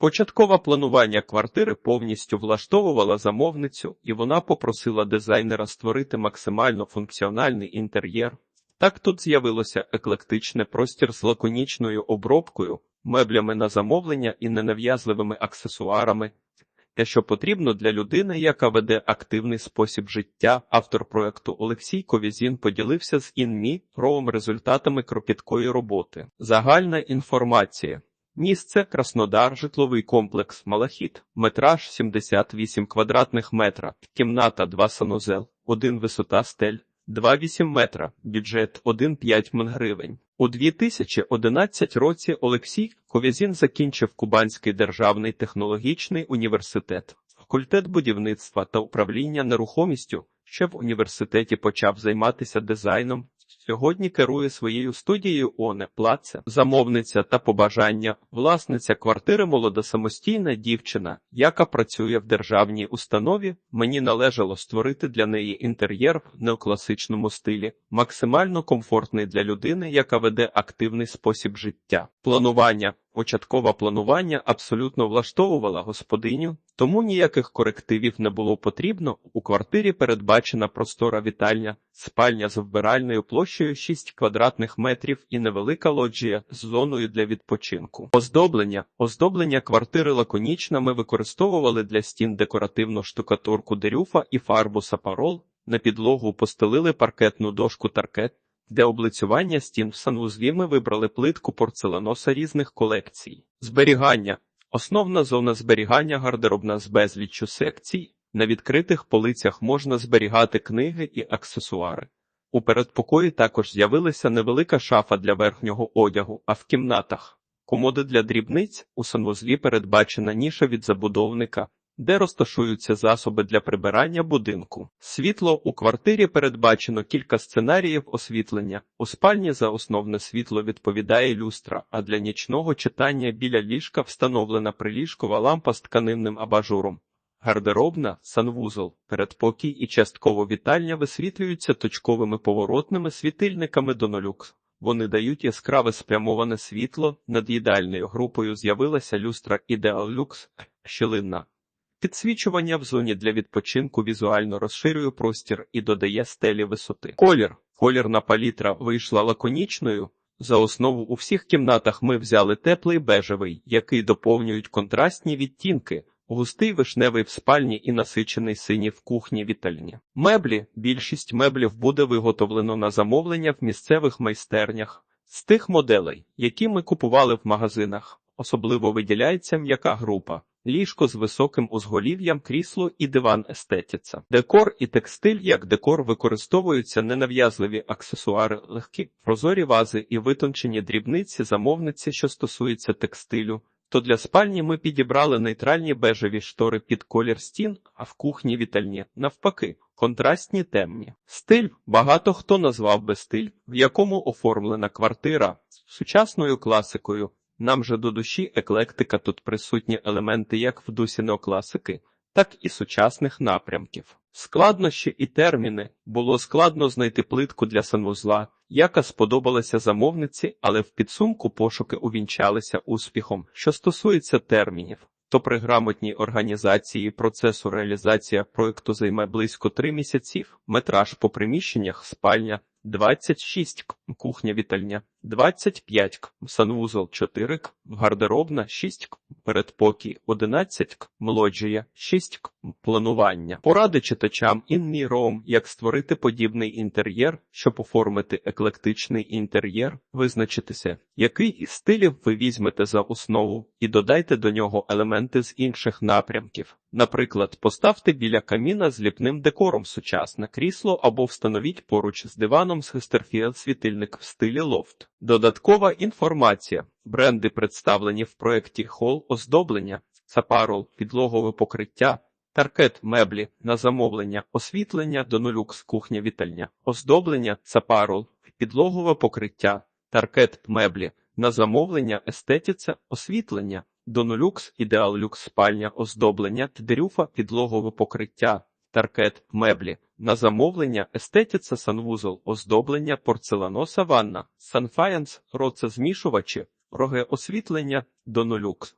Початкове планування квартири повністю влаштовувала замовницю, і вона попросила дизайнера створити максимально функціональний інтер'єр. Так тут з'явилося еклектичне простір з лаконічною обробкою, меблями на замовлення і ненав'язливими аксесуарами. Те, що потрібно для людини, яка веде активний спосіб життя, автор проекту Олексій Ковізін поділився з інмі ровом результатами кропіткої роботи. Загальна інформація. Місце Краснодар, житловий комплекс Малахіт, метраж 78 квадратних метра, кімната 2 санузел, 1 висота стель, 2,8 метра, бюджет 1,5 мн гривень. У 2011 році Олексій Ковязін закінчив Кубанський державний технологічний університет, факультет будівництва та управління нерухомістю. Ще в університеті почав займатися дизайном. Сьогодні керує своєю студією Оне Плаце, замовниця та побажання, власниця квартири молода самостійна дівчина, яка працює в державній установі. Мені належало створити для неї інтер'єр в неокласичному стилі, максимально комфортний для людини, яка веде активний спосіб життя. Планування. Початкове планування абсолютно влаштовувала господиню, тому ніяких корективів не було потрібно. У квартирі передбачена простора вітальня, спальня з вбиральною площею 6 квадратних метрів і невелика лоджія з зоною для відпочинку. Оздоблення. Оздоблення квартири лаконічно ми використовували для стін декоративну штукатурку дерюфа і фарбу сапарол. На підлогу постелили паркетну дошку таркет. Для облицювання стін в санвузлі ми вибрали плитку порцеленоса різних колекцій. Зберігання. Основна зона зберігання гардеробна з безліччю секцій. На відкритих полицях можна зберігати книги і аксесуари. У передпокої також з'явилася невелика шафа для верхнього одягу, а в кімнатах комоди для дрібниць у санвузлі передбачена ніша від забудовника, де розташуються засоби для прибирання будинку. Світло у квартирі передбачено кілька сценаріїв освітлення. У спальні за основне світло відповідає люстра, а для нічного читання біля ліжка встановлена приліжкова лампа з тканинним абажуром. Гардеробна, санвузол, передпокій і частково вітальня висвітлюються точковими поворотними світильниками до нолюкс. Вони дають яскраве спрямоване світло. Над їдальною групою з'явилася люстра Lux, щілинна. Підсвічування в зоні для відпочинку візуально розширює простір і додає стелі висоти. Колір. Колірна палітра вийшла лаконічною. За основу у всіх кімнатах ми взяли теплий бежевий, який доповнюють контрастні відтінки, густий вишневий в спальні і насичений синій в кухні вітальні. Меблі. Більшість меблів буде виготовлено на замовлення в місцевих майстернях. З тих моделей, які ми купували в магазинах, особливо виділяється м'яка група. Ліжко з високим узголів'ям, крісло і диван естетіця. Декор і текстиль як декор використовуються ненав'язливі аксесуари, легкі прозорі вази і витончені дрібниці замовниці, що стосуються текстилю. То для спальні ми підібрали нейтральні бежеві штори під колір стін, а в кухні вітальні, навпаки, контрастні темні. Стиль багато хто назвав би стиль, в якому оформлена квартира сучасною класикою. Нам же до душі еклектика тут присутні елементи як в дусі неокласики, так і сучасних напрямків. Складнощі і терміни було складно знайти плитку для санвузла, яка сподобалася замовниці, але в підсумку пошуки увінчалися успіхом. Що стосується термінів, то при грамотній організації процесу реалізація проекту займе близько 3 місяців, метраж по приміщеннях, спальня 26 к, кухня вітальня 25 к, санвузол 4 к, гардеробна 6 к, передпокій 11 к, мелоджія 6 к, планування. Поради читачам інний ром, як створити подібний інтер'єр, щоб оформити еклектичний інтер'єр, визначитися, який із стилів ви візьмете за основу, і додайте до нього елементи з інших напрямків. Наприклад, поставте біля каміна з ліпним декором сучасне крісло або встановіть поруч з диваном з Гестерфіел світильник в стилі лофт. Додаткова інформація. Бренди представлені в проєкті Хол оздоблення, сапарол, підлогове покриття, таркет меблі на замовлення, освітлення до нулюкс кухня вітальня, оздоблення, сапарол, підлогове покриття, таркет меблі на замовлення, естетиця, освітлення. Донолюкс, ідеал люкс спальня, оздоблення, тдерюфа, підлогове покриття, таркет, меблі, на замовлення, естетиця, санвузол, оздоблення, порцеланоса ванна, санфаянс, роце змішувачі, освітлення освітлення, донолюкс.